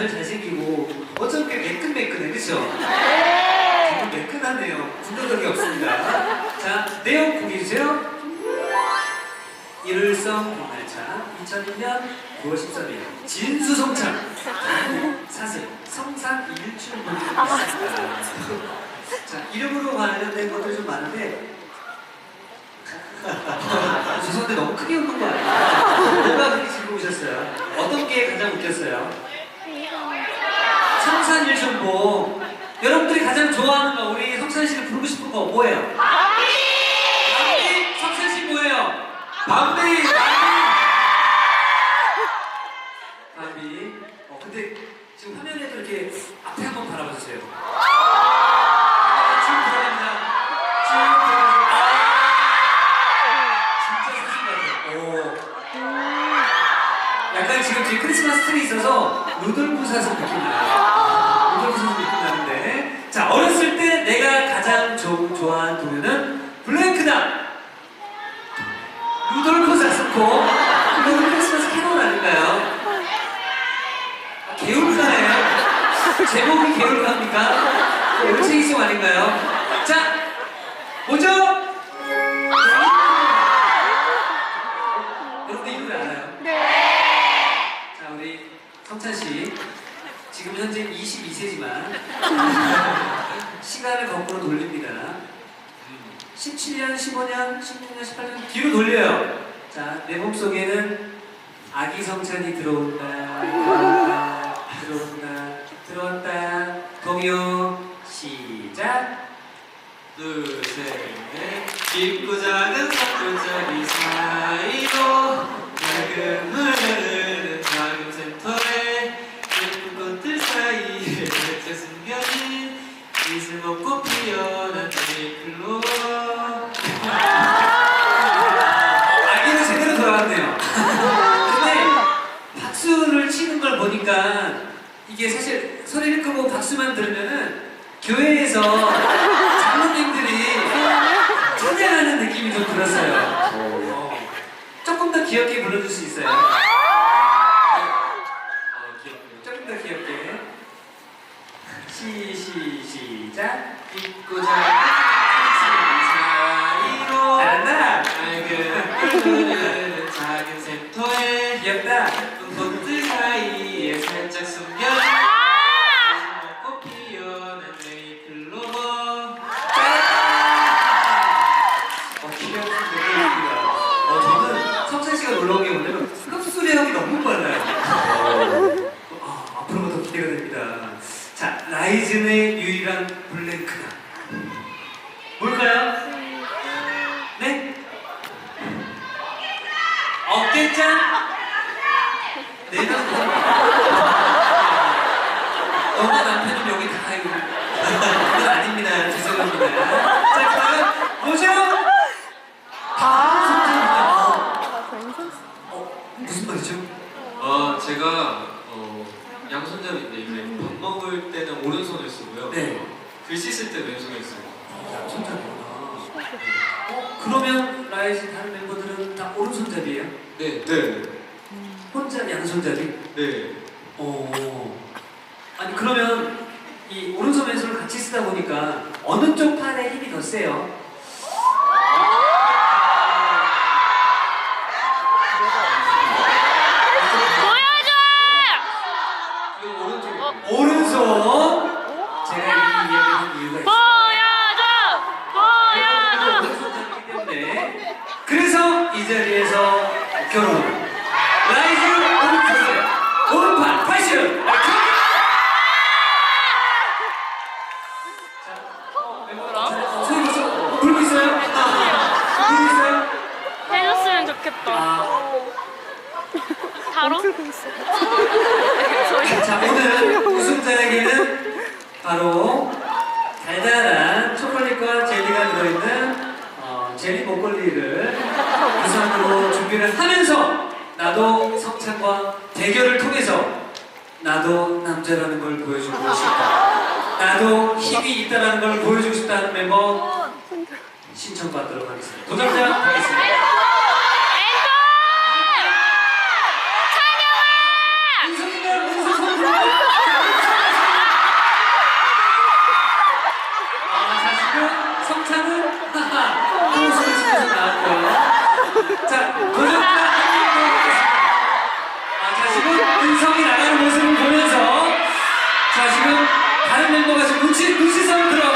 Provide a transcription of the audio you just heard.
다들 잘생기고 어쩜 꽤 매끈매끈해 그쵸? 네. 정말 매끈하네요. 군더더기 없습니다. 자 내용 보기주세요. 일월성 공달차 2001년 9월 13일. 진수성찬. 사슬 성상 일출문. 아, 자 이름으로 관련된 것들 좀 많은데. 아, 죄송한데 너무 크게 웃는 거 아니에요? 뭐가 그렇게 즐거우셨어요? 어떤 게 가장 웃겼어요? 성산일춘봉 여러분들이 가장 좋아하는 거 우리 성산 씨를 부르고 싶은 거 뭐예요? 밤비! 성산 씨 뭐예요? 밤비! 밤비! 밤비 조, 좋아한 동요는 블랙크다. 루돌프 사슴코. 이거는 크리스마스 캐롤 아닌가요? 아, 개울가네요. 제목이 개울가입니까? 열쇠이송 아닌가요? 자, 뭐죠? 여러분들 이 노래 알아요? 자, 우리 성찬 씨. 지금 현재 22세지만 시간을 거꾸로 돌립니다. 17년, 15년, 16년, 18년 뒤로 돌려요. 자, 내 몸속에는 아기 성찬이 들어온다, 들어온다, 들어온다, 들어온다. 동요 시작. 둘, 셋, 넷. 깊고 작은 석굴자리 사이 이게 사실 소리를 끄고 박수만 들으면은 교회에서 장로님들이 찬양하는 느낌이 좀 들었어요. 어, 조금 더 귀엽게 불러줄 수 있어요? 어, 귀엽네요. 조금 더 귀엽게. 시, 시, 시작. 잊고 사이로 잘한다. 맑은 흐르는 작은 센터에 귀엽다. 네이클로버 어, 귀여운 노래입니다. 어, 저는 성찬 씨가 놀라운 게 뭐냐면 흡수력이 너무 빨라요. 아, 앞으로가 더 기대가 됩니다. 자, 라이즌의 유일한 블랙크다. 뭘까요? 네? 어깨짱? 내가 너무 남편이 여기 다 이거 그건 아닙니다. 죄송합니다. 자, 그러면 뭐죠? 아, 어, 무슨 말이죠? 어 제가 어, 양손잡이인데 이제 밥 먹을 때는 오른손을 쓰고요 네. 글씨 쓸때 왼손을 쓰고 손잡이구나. 어, 그러면 라이즈 다른 멤버들은 다 오른손잡이에요? 네 네. 혼자 양손잡이? 네. 어. 아니 그러면 이 오른손 왼손을 같이 쓰다 보니까 어느 쪽 팔에 힘이 더 세요? 그 오른쪽 오른손. 제가 이 이야기를 한 이유가 있어요. 오른손잡이기 때문에. 그래서 이 자리에서 결혼. 라이즈 오른손. 오른팔 패션. 소리 벌써 불고 있어요? 불고 있어요? 해줬으면 좋겠다. 아, 바로? 자 오늘 우승자에게는 바로 달달한 초콜릿과 젤리가 들어있는 어, 젤리 목걸이를 우선으로 준비를 하면서 나도 성찬과 대결을 통해서 나도 남자라는 걸 보여주고 싶다. 나도 힘이 있다는 걸 보여주고 싶다는 멤버 신청받도록 하겠습니다. 도전자 하겠습니다. 인성이가 무슨 소리야? 아, 사실 자, 도전자 아, 자, 지금 은성이 나가는 모습을 보면서 자, 지금 다른 멤버가 지금 눈치, 눈치 싸움 들어가거든요.